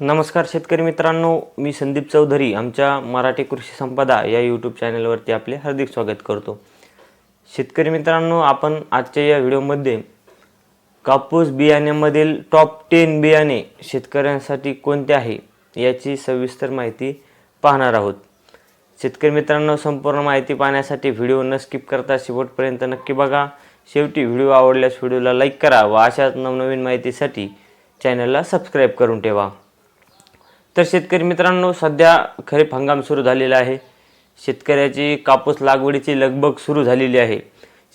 नमस्कार शेतकरी मित्रांनो मी संदीप चौधरी आमच्या मराठी कृषी संपदा या यूट्यूब चॅनलवरती आपले हार्दिक स्वागत करतो. शेतकरी मित्रांनो आपण आजच्या या व्हिडिओमध्ये कापूस बियाण्यामधील टॉप टेन बियाणे शेतकऱ्यांसाठी कोणते आहे याची सविस्तर माहिती पाहणार आहोत. शेतकरी मित्रांनो संपूर्ण माहिती पाहण्यासाठी व्हिडिओ न स्किप करता शेवटपर्यंत नक्की बघा. शेवटी व्हिडिओ आवडल्यास व्हिडिओला लाईक करा व अशाच नवनवीन माहितीसाठी चॅनलला सबस्क्राईब करून ठेवा. तर शेतकरी मित्रांनो सध्या खरीप हंगाम सुरू झालेला आहे. शेतकऱ्याची कापूस लागवडीची लगबग सुरू झालेली आहे.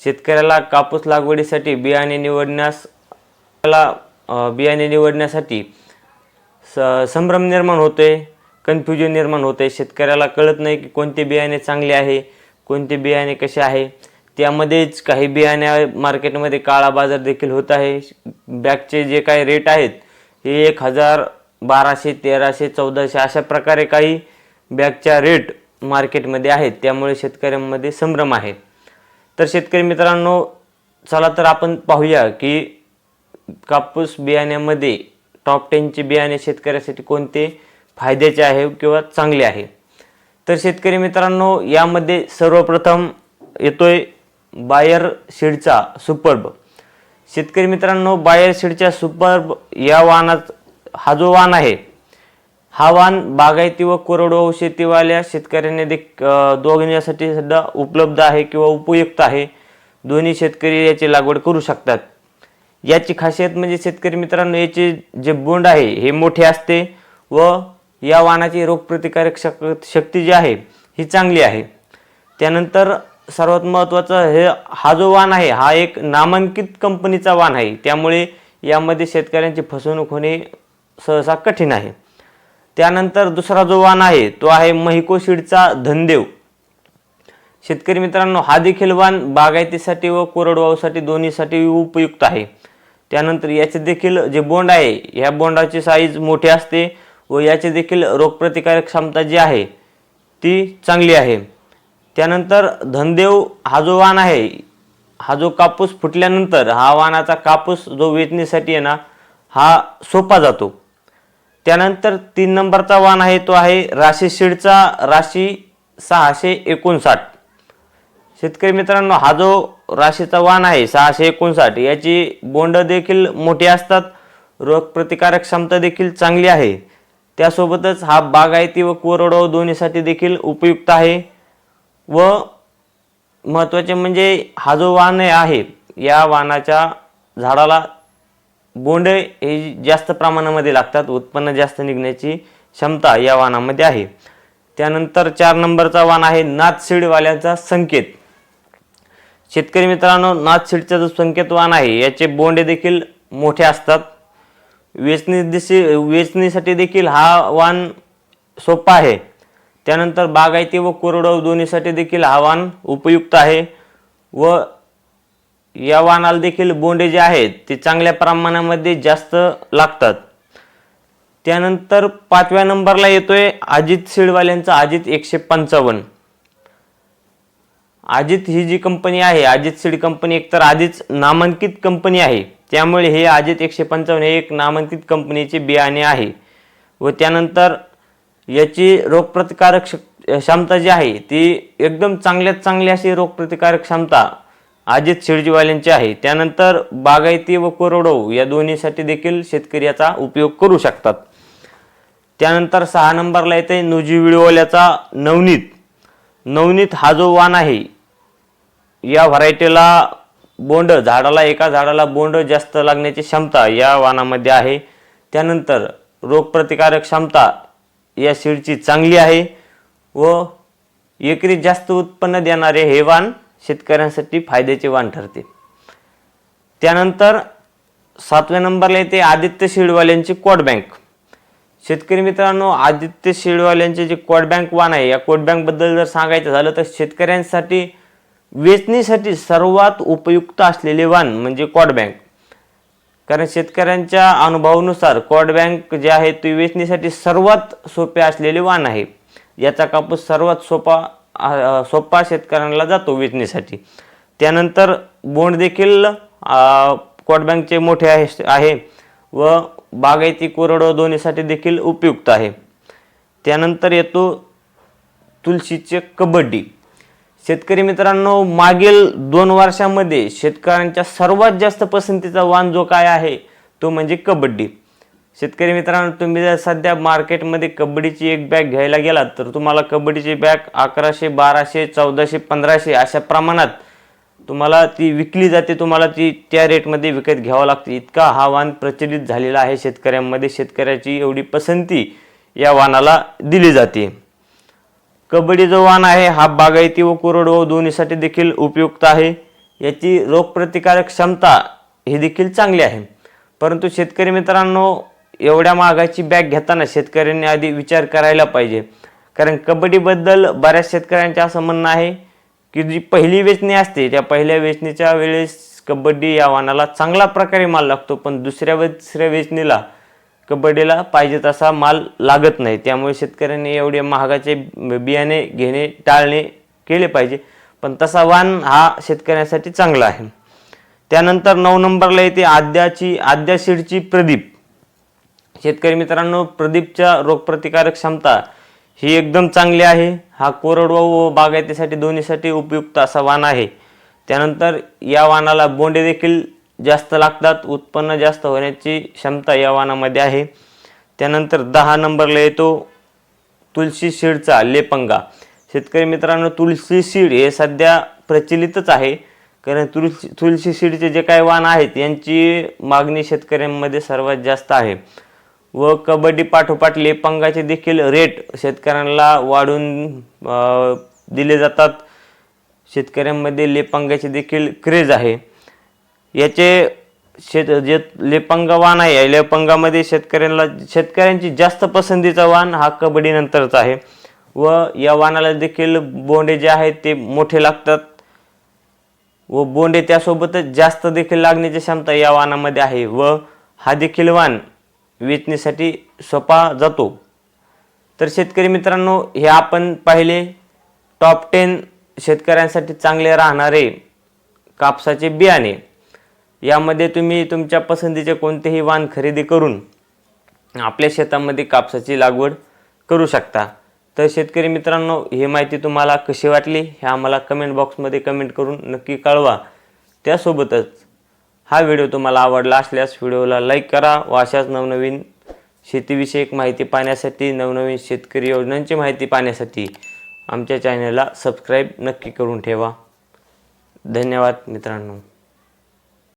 शेतकऱ्याला कापूस लागवडीसाठी बियाणे निवडण्यास त्याला बियाणे निवडण्यासाठी स संभ्रम निर्माण होतोय कन्फ्युजन निर्माण होते शेतकऱ्याला कळत नाही की कोणते बियाणे चांगले आहे कोणते बियाणे कसे आहे. त्यामध्येच काही बियाणे मार्केटमध्ये काळा बाजार देखील होत आहे. बॅगचे जे काही रेट आहेत हे एक हजार बाराशे तेराशे चौदाशे अशा प्रकारे काही बॅगच्या रेट मार्केटमध्ये आहेत. त्यामुळे शेतकऱ्यांमध्ये संभ्रम आहे. तर शेतकरी मित्रांनो चला तर आपण पाहूया की कापूस बियाण्यामध्ये टॉप टेनचे बियाणे शेतकऱ्यासाठी कोणते फायद्याचे आहे किंवा चांगले आहे? तर शेतकरी मित्रांनो यामध्ये सर्वप्रथम येतोय बायर सीडचा सुपर्ब. शेतकरी मित्रांनो बायर सीडच्या सुपर्ब या वाहनात हा जो वाण आहे हा वाण बागायती व कोरडवाहू शेतीवाल्या शेतकऱ्यांनी देख दोघण्यासाठी दोघांसाठी उपलब्ध आहे किंवा उपयुक्त आहे. दोन्ही शेतकरी याची लागवड करू शकतात. याची खासियत म्हणजे शेतकरी मित्रांनो याचे जे बोंड आहे हे मोठे असते व या वाहनाची रोगप्रतिकारक शक शक्ती जी आहे ही चांगली आहे. त्यानंतर सर्वात महत्त्वाचं हे हा जो वाहन आहे हा एक नामांकित कंपनीचा वाहन आहे. त्यामुळे यामध्ये शेतकऱ्यांची फसवणूक होणे सहसा कठीण आहे. त्यानंतर दुसरा जो वाण आहे तो आहे महिकोशीडचा धनदेव. शेतकरी मित्रांनो हा देखील वाण बागायतीसाठी व कोरडवाहूसाठी दोन्हीसाठी उपयुक्त आहे. त्यानंतर याचे देखील जे बोंड आहे ह्या बोंडाची साईज मोठी असते व याचे देखील रोगप्रतिकारक क्षमता जी आहे ती चांगली आहे. त्यानंतर धनदेव हा जो वाण आहे हा जो कापूस फुटल्यानंतर हा वाणाचा कापूस जो वेचणीसाठी आहे ना हा सोपा जातो. त्यानंतर तीन नंबरचा वाण आहे तो आहे राशी शीडचा राशी सहाशे एकोणसाठ. शेतकरी मित्रांनो हा जो राशीचा वाण आहे सहाशे एकोणसाठ याची बोंड देखील मोठी असतात. रोगप्रतिकारक क्षमता देखील चांगली आहे. त्यासोबतच हा बागायती व कोरडवाहू दोन्हीसाठी देखील उपयुक्त आहे. व महत्त्वाचे म्हणजे हा जो वाण आहे या वाणाच्या झाडाला बोंड हे जास्त प्रमाणामध्ये लागतात उत्पन्न जास्त निघण्याची क्षमता या वाणामध्ये आहे. त्यानंतर चार नंबरचा वाण आहे नाथशिडवाल्यांचा संकेत. शेतकरी मित्रांनो नाथशिडचा जो संकेत वाण आहे याचे बोंडे देखील मोठे असतात. वेचणी दिशी वेचणीसाठी देखील हा वाण सोपा आहे. त्यानंतर बागायती व कोरडवाहू दोन्हीसाठी देखील हा वाण उपयुक्त आहे व या वाहनाला देखील बोंडे जे आहेत ते चांगल्या प्रमाणामध्ये जास्त लागतात. त्यानंतर पाचव्या नंबरला येतोय अजित सीडवाल्यांचा अजित एकशे पंचावन्न. अजित ही जी कंपनी आहे अजित सीड कंपनी एकतर आधीच नामांकित कंपनी आहे. त्यामुळे हे अजित एकशे पंचावन्न हे एक नामांकित कंपनीचे बियाणे आहे. व त्यानंतर याची रोगप्रतिकारक क्षमता जी आहे ती एकदम चांगल्यात चांगली अशी रोगप्रतिकारक क्षमता अजित शिरजीवाल्यांचे आहे. त्यानंतर बागायती व कोरडो या दोन्हीसाठी देखील शेतकरी याचा उपयोग करू शकतात. त्यानंतर सहा नंबरला येते नुजी विडीवाल्याचा नवनीत. नवनीत हा जो वाण आहे या व्हरायटीला बोंड झाडाला एका झाडाला बोंड जास्त लागण्याची क्षमता या वाणामध्ये आहे. त्यानंतर रोगप्रतिकारक क्षमता या शिडची चांगली आहे व एकरी जास्त उत्पन्न देणारे हे वाण शेतकऱ्यांसाठी फायद्याचे वाण ठरते. त्यानंतर सातव्या नंबरला येते आदित्य सीडवाल्यांची कोड बँक. शेतकरी मित्रांनो आदित्य शेडवाल्यांचे जे कोड बँक वाण आहे या कोड बँकबद्दल जर सांगायचं झालं तर शेतकऱ्यांसाठी वेचणीसाठी सर्वात उपयुक्त असलेले वाण म्हणजे कोड बँक. कारण शेतकऱ्यांच्या अनुभवानुसार कोड बँक जे आहे ते वेचणीसाठी सर्वात सोपे असलेले वाण आहे. याचा कापूस सर्वात सोपा सोपा शेतकऱ्यांना जातो वेचणीसाठी त्यानंतर बोंड देखील कोड बँकचे मोठे आहे आहे व बागायती कोरडवाहू दोन्हीसाठी देखील उपयुक्त आहे. त्यानंतर येतो तुलशीचे कबड्डी. शेतकरी मित्रांनो मागील दोन वर्षामध्ये शेतकऱ्यांच्या सर्वात जास्त पसंतीचा वाण जो काय आहे? तो म्हणजे कबड्डी. शेतकरी मित्रांनो तुम्ही जर सध्या मार्केटमध्ये कबड्डीची एक बॅग घ्यायला गेलात तर तुम्हाला कबड्डीची बॅग अकराशे बाराशे चौदाशे पंधराशे अशा प्रमाणात तुम्हाला ती विकली जाते तुम्हाला ती त्या रेटमध्ये विकत घ्यावं लागते. इतका हा वाण प्रचलित झालेला आहे शेतकऱ्यांमध्ये शेतकऱ्याची एवढी पसंती या वाणाला दिली जाते. कबड्डी जो वाण आहे हा बागायती व कोरडवाहू दोन्हीसाठी देखील उपयुक्त आहे. याची रोगप्रतिकारक क्षमता ही देखील चांगली आहे. परंतु शेतकरी मित्रांनो एवढ्या महागाची बॅग घेताना शेतकऱ्यांनी आधी विचार करायला पाहिजे. कारण कबड्डीबद्दल बऱ्याच शेतकऱ्यांचे असं म्हणणं आहे की जी पहिली वेचणी असते त्या पहिल्या वेचणीच्या वेळेस कबड्डी या वाहनाला चांगला प्रकारे माल लागतो पण दुसऱ्या दुसऱ्या तिसऱ्या वेचणीला कबड्डीला पाहिजे तसा माल लागत नाही. त्यामुळे शेतकऱ्यांनी एवढे महागाचे बियाणे घेणे टाळणे केले पाहिजे. पण तसा वाण हा शेतकऱ्यांसाठी चांगला आहे. त्यानंतर नऊ नंबरला येते आद्याची आद्या सीडची प्रदीप. शेतकरी मित्रांनो प्रदीपच्या रोगप्रतिकारक क्षमता ही एकदम चांगली आहे. हा कोरडवाहू व बागायतीसाठी दोन्हीसाठी उपयुक्त असा वाण आहे. त्यानंतर या वाणाला बोंडे देखील जास्त लागतात. उत्पन्न जास्त होण्याची क्षमता या वाणामध्ये आहे. त्यानंतर दहा नंबरला येतो तुलसी शीडचा लेपंगा. शेतकरी मित्रांनो तुलसी सीड हे सध्या प्रचलितच आहे. कारण तुलसी तुलसी सीडचे जे काही वाण आहेत यांची मागणी शेतकऱ्यांमध्ये सर्वात जास्त आहे. व कबड्डी पाठोपाठ लेपांगाचे देखील रेट शेतकऱ्यांना वाढून दिले जातात. शेतकऱ्यांमध्ये लेपांगाचे देखील क्रेज आहे. याचे शेत जे लेपंगा वाण आहे या लेपंगामध्ये शेतकऱ्यांना शेतकऱ्यांची जास्त पसंतीचा वाण हा कबड्डीनंतरच आहे. व या वाणाला देखील बोंडे जे आहेत ते मोठे लागतात. व बोंडे त्यासोबतच जास्त देखील लागण्याची क्षमता या वाणामध्ये आहे. व हा देखील वाण वेचणीसाठी सोपा जातो. तर शेतकरी मित्रांनो हे आपण पाहिले टॉप टेन शेतकऱ्यांसाठी चांगले राहणारे कापसाचे बियाणे. यामध्ये तुम्ही तुमच्या पसंतीचे कोणतेही वाण खरेदी करून आपल्या शेतामध्ये कापसाची लागवड करू शकता. तर शेतकरी मित्रांनो ही माहिती तुम्हाला कशी वाटली हे आम्हाला कमेंट बॉक्समध्ये कमेंट करून नक्की कळवा. त्यासोबतच हा व्हिडिओ तुम्हाला आवडला असल्यास व्हिडिओला लाईक करा व अशाच नवनवीन शेतीविषयक माहिती पाहण्यासाठी नवनवीन शेतकरी योजनांची माहिती पाहण्यासाठी आमच्या चॅनलला सबस्क्राईब नक्की करून ठेवा. धन्यवाद मित्रांनो.